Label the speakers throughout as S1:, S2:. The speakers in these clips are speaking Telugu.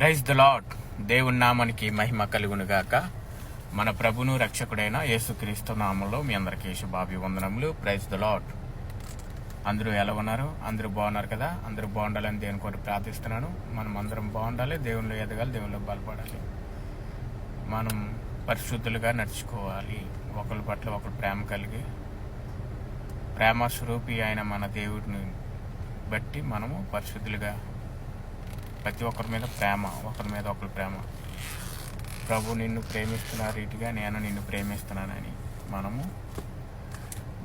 S1: ప్రైజ్ ద లాడ్ దేవుని నామానికి మహిమ కలుగును గాక. మన ప్రభును రక్షకుడైన యేసుక్రీస్తు నామంలో మీ అందరికీ శుభాభి వందనములు ప్రైజ్ ద లాడ్ అందరూ ఎలా ఉన్నారు? అందరూ బాగున్నారు కదా? అందరూ బాగుండాలని దేవుని కొరకు ప్రార్థిస్తున్నాను. మనం అందరం బాగుండాలి దేవునిలో ఎదగాలి దేవునిలో బలపడాలి. మనం పరిశుద్ధులుగా నడుచుకోవాలి. ఒకరి పట్ల ఒకరు ప్రేమ కలిగి ప్రేమ స్వరూపి అయిన మన దేవుడిని బట్టి మనము పరిశుద్ధులుగా ప్రతి ఒక్కరి మీద ప్రేమ ఒకరి మీద ఒకరి ప్రేమ. ప్రభు నిన్ను ప్రేమిస్తున్న రీతిగా నేను నిన్ను ప్రేమిస్తున్నానని మనము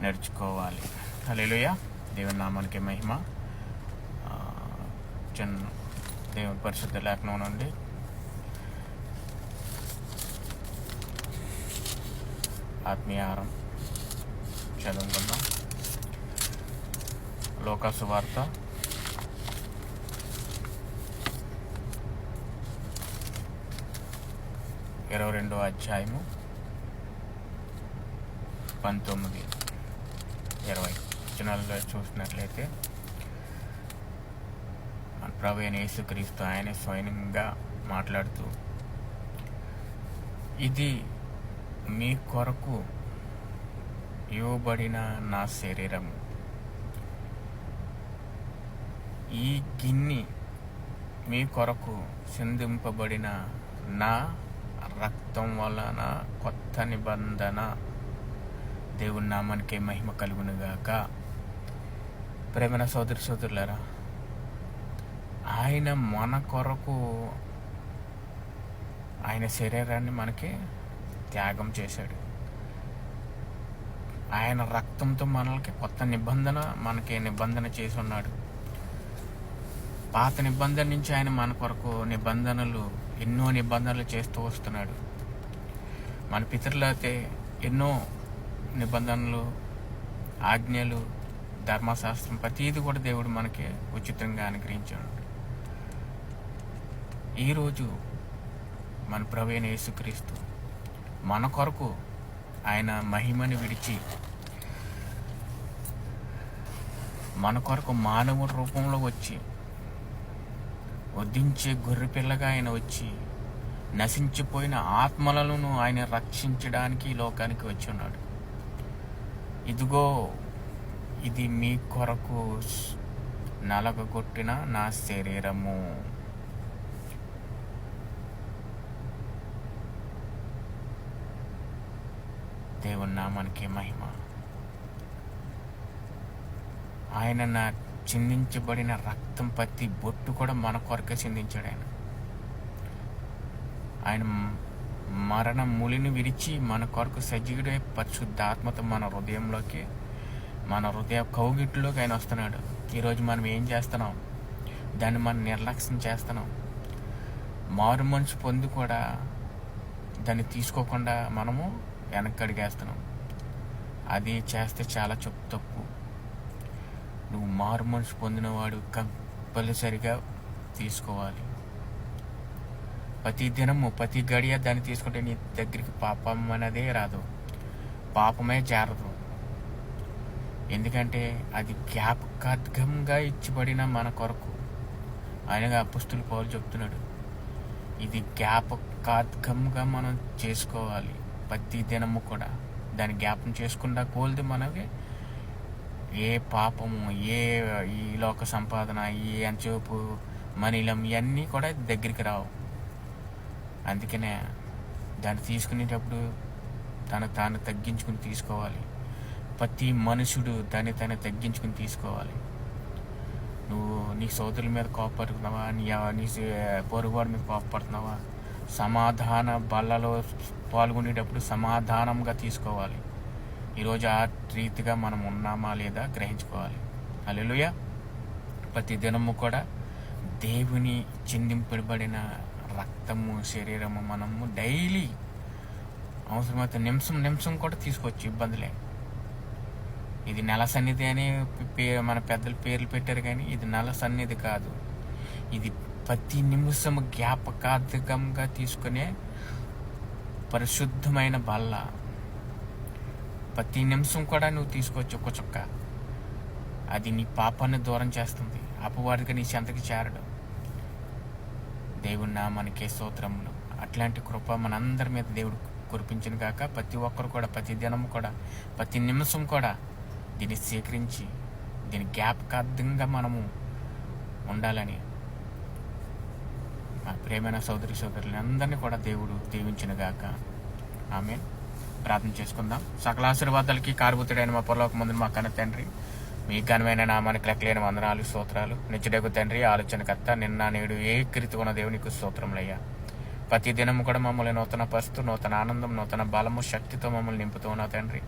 S1: నడుచుకోవాలి అలెలుయ దేవుని నామానికి మహిమ. చిన్న దేవుని పరిశుద్ధ లేఖనం నుండి. ఆత్మీయారం చదువుకుందాం. వార్త ఇరవై రెండో అధ్యాయము పంతొమ్మిది ఇరవై. వచనాల్లో చూసినట్లయితే ప్రభు అయిన యేసుక్రీస్తు ఆయన స్వయంగా మాట్లాడుతూ ఇది మీ కొరకు ఇవ్వబడిన నా శరీరము. ఈ గిన్ని మీ కొరకు సింధింపబడిన నా రక్తం వలన కొత్త నిబంధన దేవుని నామానికి మహిమ కలుగునుగాక. ప్రేమన సోదరి సోదరులరా ఆయన మన కొరకు ఆయన శరీరాన్ని మనకి త్యాగం చేశాడు. ఆయన రక్తంతో మనకి కొత్త నిబంధన మనకి నిబంధన చేసి ఉన్నాడు. పాత నిబంధన నుంచి ఆయన మన కొరకు నిబంధనలు ఎన్నో నిబంధనలు చేస్తూ వస్తున్నాడు. మన పితరులు అయితే ఎన్నో నిబంధనలు ఆజ్ఞలు ధర్మశాస్త్రం ప్రతిదీ కూడా దేవుడు మనకి ఉచితంగా అనుగ్రహించాడు. ఈరోజు మన ప్రవీణ యేసుక్రీస్తు మన కొరకు ఆయన మహిమని విడిచి మన కొరకు మానవుడి రూపంలో వచ్చి వధించే గొర్రె పిల్లగా ఆయన వచ్చి నశించిపోయిన ఆత్మలను ఆయన రక్షించడానికి ఈ లోకానికి వచ్చి ఉన్నాడు ఇదిగో ఇది మీ కొరకు నలగగొట్టిన నా శరీరము. దేవుని నామానికి మహిమ. ఆయన నా చిందించబడిన రక్తం ప్రతి బొట్టు కూడా మన కొరకే చిందించాడు ఆయన. ఆయన మరణ ములిని విడిచి మన కొరకు సజీవుడే పరిశుద్ధాత్మతో మన హృదయంలోకి మన హృదయ కౌగిట్లోకి ఆయన వస్తున్నాడు. ఈరోజు మనం ఏం చేస్తున్నాం? దాన్ని మనం నిర్లక్ష్యం చేస్తున్నాం. మారు మనసు పొంది కూడా దాన్ని తీసుకోకుండా మనము వెనక్కి అడిగేస్తున్నాం. అది చేస్తే చాలా చెప్పు తప్పు. నువ్వు మారు మనసు పొందినవాడు కంపల్సరిగా తీసుకోవాలి. ప్రతి దినము ప్రతి గడియ దాన్ని తీసుకుంటే నీ దగ్గరికి పాపం అనేదే రాదు. పాపమే చేరదు ఎందుకంటే అది జ్ఞాపకార్థంగా ఇచ్చిబడిన మన కొరకు. ఆయనగా పుస్తులు పౌలు చెప్తున్నాడు ఇది జ్ఞాపకార్థంగా మనం చేసుకోవాలి. ప్రతి దినము కూడా దాన్ని జ్ఞాపం చేసుకుండా కోల్ది మనకి ఏ పాపము ఏ ఈ లోక సంపాదన ఈ అంచోపు మనీలం ఇవన్నీ కూడా దగ్గరికి రావు. అందుకనే దాన్ని తీసుకునేటప్పుడు తను తాను తగ్గించుకుని తీసుకోవాలి. ప్రతి మనుషుడు దాన్ని తను తగ్గించుకుని తీసుకోవాలి. నువ్వు నీ సోదరుల మీద కోపడుతున్నావా? నీ నీ పొరుగువాడి మీద కోపడుతున్నావా? సమాధాన బల్లలో పాల్గొనేటప్పుడు సమాధానంగా తీసుకోవాలి. ఈరోజు ఆ రీతిగా మనం ఉన్నామా లేదా గ్రహించుకోవాలి. అల్లెలుయ ప్రతి దినము కూడా దేవుని చిందింపబడిన రక్తము శరీరము మనము డైలీ అవసరమైతే నిమిషం నిమిషం కూడా తీసుకోవచ్చు ఇబ్బందులే. ఇది నెల సన్నిధి అని పే మన పెద్దలు పేర్లు పెట్టారు కానీ ఇది నెల సన్నిధి కాదు. ఇది ప్రతి నిమిషం జ్ఞాపకార్థకంగా తీసుకునే పరిశుద్ధమైన బల్ల. ప్రతి నిమిషం కూడా నువ్వు తీసుకోవచ్చు ఒక చుక్క. అది నీ పాపాన్ని దూరం చేస్తుంది. అపవాదిగా నీ చెంతకి చేరడు. దేవుని మనకే స్తోత్రములు. అట్లాంటి కృప మనందరి మీద దేవుడు కురిపించిన కాక ప్రతి ఒక్కరు కూడా ప్రతి దినం కూడా ప్రతి నిమిషం కూడా దీన్ని స్వీకరించి దీని జ్ఞాపకార్థంగా మనము ఉండాలని మా ప్రేమైన సోదరి సోదరులందరినీ కూడా దేవుడు దీవించిన గాక. ఆమె ప్రార్థన చేసుకుందాం. సకల ఆశీర్వాదాలకి కారుబుతుడైన మా పొరలోక ముందు మా కన్న తండ్రి మీ ఘనమైన నామానికి లెక్కలేని వందనాలు స్తోత్రాలు. నిత్యుడకు తండ్రి ఆలోచనకర్త నిన్న నేడు ఏ కృతి ఉన్న దేవునికి స్తోత్రములయ్యా. ప్రతి దినము కూడా మమ్మల్ని నూతన పరుస్తూ నూతన ఆనందం నూతన బలము శక్తితో మమ్మల్ని నింపుతూ ఉన్నావు తండ్రి.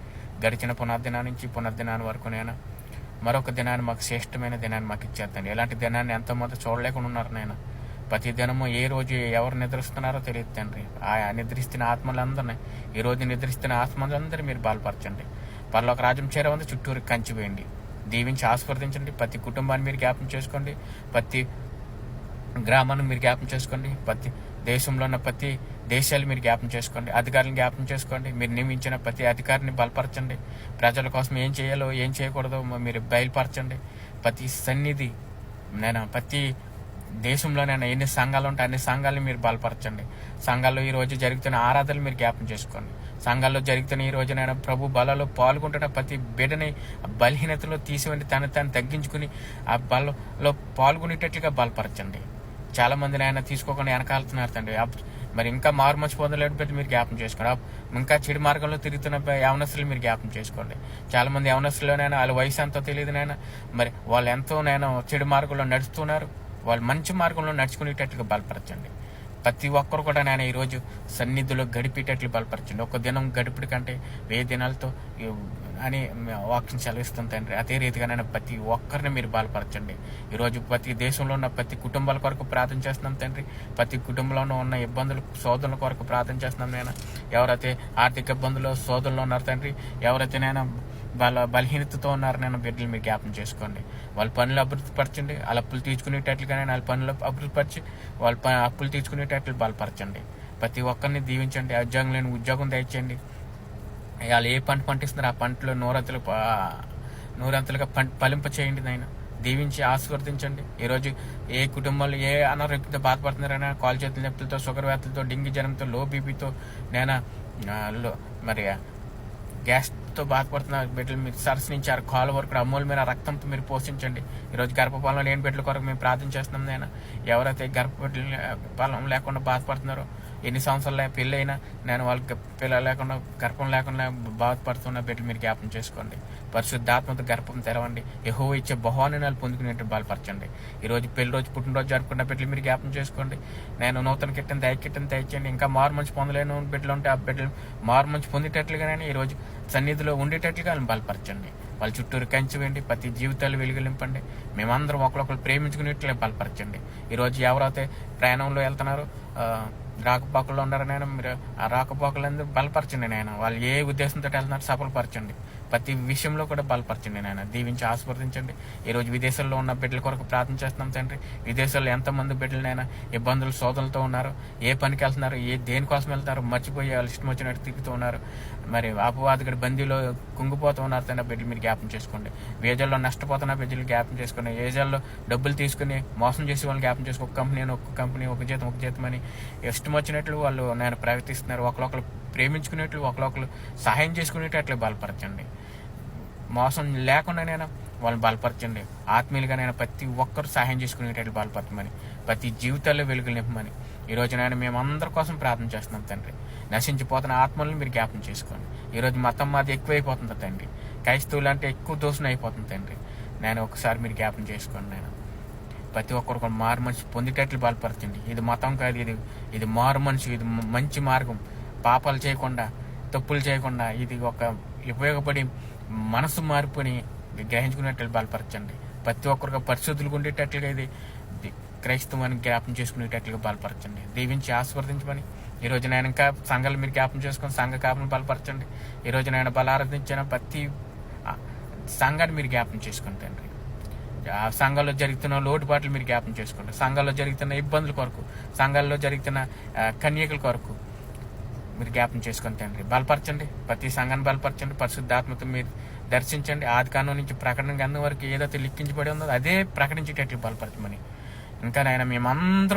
S1: గడిచిన పునర్దినా నుంచి పునర్దినాన్ని వరకు నేను? మరొక దినాన్ని మాకు శ్రేష్టమైన దినాన్ని మాకు ఇచ్చేద్దండి ఎలాంటి దినాన్ని ఎంతోమంది చూడలేకుండా ఉన్నారు నేను? ప్రతి దినము ఏ రోజు ఎవరు నిద్రిస్తున్నారో తెలియదు తండ్రి. ఆ నిద్రిస్తున్న ఆత్మలందరినీ ఈ రోజు నిద్రిస్తున్న ఆత్మలందరినీ మీరు బలపరచండి. పరలోక రాజ్యం చేరవంది చుట్టూరు కంచిపోయండి. దీవించి ఆస్వాదించండి ప్రతి కుటుంబాన్ని మీరు జ్ఞాపం చేసుకోండి. ప్రతి గ్రామాన్ని మీరు జ్ఞాపం చేసుకోండి. ప్రతి దేశంలో ఉన్న ప్రతి దేశాలు మీరు జ్ఞాపం చేసుకోండి. అధికారులను జ్ఞాపం చేసుకోండి. మీరు నియమించిన ప్రతి అధికారిని బలపరచండి. ప్రజల కోసం ఏం చేయాలో ఏం చేయకూడదో మీరు బయలుపరచండి. ప్రతి సన్నిధి నేను ప్రతి దేశంలోనైనా ఎన్ని సంఘాలు ఉంటాయి అన్ని సంఘాలను మీరు బలపరచండి. సంఘాల్లో ఈ రోజు జరుగుతున్న ఆరాధనలు మీరు జ్ఞాపం చేసుకోండి. సంఘాల్లో జరుగుతున్న ఈ రోజునైనా ప్రభు బలలో పాల్గొంటున్న ప్రతి బిడ్డని బలహీనతలో తీసివండి తను తాను తగ్గించుకుని ఆ బలలో పాల్గొనేటట్లుగా బలపరచండి. చాలా మందిని ఆయన తీసుకోకుండా వెనకాలుతున్నారు తండ్రి. మరి ఇంకా మారు మంచి పొందలేడు పెట్టి మీరు జ్ఞాపం చేసుకోండి. ఇంకా చెడు మార్గంలో తిరుగుతున్న యవనస్తులు మీరు జ్ఞాపం చేసుకోండి. చాలా మంది యవనస్తులోనైనా వాళ్ళ వయసు ఎంతో తెలియదునైనా మరి వాళ్ళు ఎంతో చెడు మార్గంలో నడుస్తున్నారు. వాళ్ళు మంచి మార్గంలో నడుచుకునేటట్లుగా బలపరచండి. ప్రతి ఒక్కరు కూడా నేను ఈరోజు సన్నిధిలో గడిపేటట్లు బలపరచండి. ఒక దినం గడిపిడి కంటే వెయ్యి దినాలతో అని వాక్యం సెలవిస్తుంది తండ్రి. అదే రీతిగా నేను ప్రతి ఒక్కరిని మీరు బలపరచండి. ఈరోజు ప్రతి దేశంలో ఉన్న ప్రతి కుటుంబాల కొరకు ప్రార్థన చేస్తున్నాం తండ్రి. ప్రతి కుటుంబంలో ఉన్న ఇబ్బందులు సోదరుల కొరకు ప్రార్థన చేస్తున్నాం నేను. ఎవరైతే ఆర్థిక ఇబ్బందులు సోదరులు ఉన్నారు తండ్రి. ఎవరైతే నేను వాళ్ళ బలహీనతతో ఉన్నారు నేను బిడ్డలు మీరు జ్ఞాపం చేసుకోండి. వాళ్ళ పనులు అభివృద్ధి పరచండి. వాళ్ళ అప్పులు తీర్చుకునేటట్లుగానే వాళ్ళ పనులు అభివృద్ధిపరిచి వాళ్ళ ప- అప్పులు తీర్చుకునేటట్లు బలపరచండి. ప్రతి ఒక్కరిని దీవించండి. ఉద్యోగం లేని ఉద్యోగం దయచేయండి. వాళ్ళు ఏ పంట పంటిస్తున్నారు ఆ పంటలో నూరంతులు నూరంతలుగా నూరంతులుగా పంట చేయండి నాయన. దీవించి ఆశీర్వదించండి. ఈరోజు ఏ కుటుంబాలు ఏ అనారోగ్యంతో బాధపడుతున్నారైనా కాలు చేతుల నొప్పులతో షుగర్ వ్యాధులతో డెంగ్యూ జ్వరంతో లో బీపీతో నేను మరి గ్యాస్తో బాధపడుతున్న బిడ్డలు మీరు సరసనించారు కాలు వరకు అమూల్యమైన రక్తంతో మీరు పోషించండి. ఈరోజు గర్భపాలన లేని బిడ్డల కొరకు మేము ప్రార్థన చేస్తున్నాం నేను ఎవరైతే గర్భపాలం లేకుండా బాధపడుతున్నారో ఎన్ని సంవత్సరాలు పెళ్ళి అయినా నేను వాళ్ళకి పిల్లలు లేకుండా గర్భం లేకుండా బాధపడుతున్న బిడ్డలు మీరు జ్ఞాపం చేసుకోండి. పరిశుద్ధాత్మతో గర్భం తెరవండి. ఎహో ఇచ్చే బహుమానాలు పొందుకునేట్టు బలపరచండి. ఈరోజు పెళ్ళి రోజు పుట్టినరోజు జరుపుకున్న బిడ్డలు మీరు జ్ఞాపం చేసుకోండి. నేను నూతన కిట్టని దయ కిట్టని దయచేయండి ఇంకా మారు మంచి పొందలేని బిడ్డలు ఉంటే ఆ బిడ్డలు మారు మంచి పొందేటట్లుగానే ఈరోజు సన్నిధిలో ఉండేటట్లుగా వాళ్ళని బలపరచండి. వాళ్ళ చుట్టూరు కంచివేయండి ప్రతి జీవితాలు వెలుగులింపండి. మేమందరం ఒకరొకరు ప్రేమించుకునేట్లే బలపరచండి. ఈరోజు ఎవరైతే ప్రయాణంలో వెళ్తున్నారో రాకపోకలు ఉండరు నేను మీరు ఆ రాకపోకలందరూ బలపరచండి నేను. వాళ్ళు ఏ ఉద్దేశంతో వెళ్తున్నారు సఫలపరచండి. ప్రతి విషయంలో కూడా బలపరచండి నాయన. దీవించి ఆస్వాదించండి ఈరోజు విదేశాల్లో ఉన్న బిడ్డల కొరకు ప్రార్థన చేస్తున్నాం తండ్రి. విదేశాల్లో ఎంతమంది బిడ్డలనైనా ఇబ్బందులు శోధనలతో ఉన్నారు ఏ పనికి వెళ్తున్నారు ఏ దేనికోసం వెళ్తారు మర్చిపోయి వాళ్ళు ఇష్టం వచ్చినట్టు తిప్పుతూ ఉన్నారు. మరి అపవాదకుడి బందీలో కుంగిపోతూ ఉన్నారు తన బిడ్డలు మీరు జ్ఞాపం చేసుకోండి. వేజల్లో నష్టపోతున్న బిడ్డలు జ్ఞాపం చేసుకోండి. ఏజాల్లో డబ్బులు తీసుకుని మోసం చేసి వాళ్ళని జ్ఞాపం చేసుకో ఒక కంపెనీ ఒక కంపెనీ ఒక జీతం ఒక జీతం అని. ఇష్టం వచ్చినట్లు వాళ్ళు నేను ప్రవర్తిస్తున్నారు. ఒకరొకరు ప్రేమించుకునేట్లు ఒకరొకరు సహాయం చేసుకునేటట్లు బలపరచండి. మోసం లేకుండా నేను వాళ్ళని బలపరచండి. ఆత్మీయులుగా నేను ప్రతి ఒక్కరు సహాయం చేసుకునేటట్టు బలపరచమని ప్రతి జీవితాల్లో వెలుగులు నింపమని ఈ రోజు నేను మేమందరి కోసం ప్రార్థన చేస్తున్నాం తండ్రి. నశించిపోతున్న ఆత్మలను మీరు జ్ఞాపం చేసుకోండి. ఈరోజు మతం మాది ఎక్కువైపోతుంది తండ్రి. క్రైస్తవులు అంటే ఎక్కువ దోషణ అయిపోతుంది తండ్రి. నేను ఒకసారి మీరు జ్ఞాపం చేసుకోండి నేను ప్రతి ఒక్కరు మారు మనిషి పొందేటట్లు బలపరచండి. ఇది మతం కాదు ఇది ఇది మారు మనిషి ఇది మంచి మార్గం. పాపాలు చేయకుండా తప్పులు చేయకుండా ఇది ఒక ఉపయోగపడి మనసు మార్పుని గ్రహించుకునేటట్లు బలపరచండి. ప్రతి ఒక్కరికి పరిశుద్ధులు ఉండేటట్లుగా ఇది క్రైస్తవాన్ని జ్ఞాపం చేసుకునేటట్లుగా బలపరచండి. దీవించి ఆస్వర్దించమని ఈ రోజు నేను ఇంకా సంఘాలు మీరు జ్ఞాపం చేసుకొని సంఘ కాపును బలపరచండి. ఈ రోజు నేను బలారాధించిన ప్రతి సంఘాన్ని మీరు జ్ఞాపం చేసుకుని తండ్రి. ఆ సంఘాల్లో జరుగుతున్న లోటుపాట్లు మీరు జ్ఞాపం చేసుకోండి సంఘాల్లో జరుగుతున్న ఇబ్బందుల కొరకు సంఘాల్లో జరుగుతున్న కన్యకల కొరకు మీరు జ్ఞాపం చేసుకొని తండ్రి బలపరచండి. ప్రతి సంఘాన్ని బలపరచండి. పరిశుద్ధాత్మతో మీరు దర్శించండి. ఆది నుంచి ప్రకటన గ్రంథం వరకు ఏదైతే లిఖించబడి ఉందో అదే ప్రకటించేటట్లు బలపరచమని. ఇంకా నాయన మేమందరం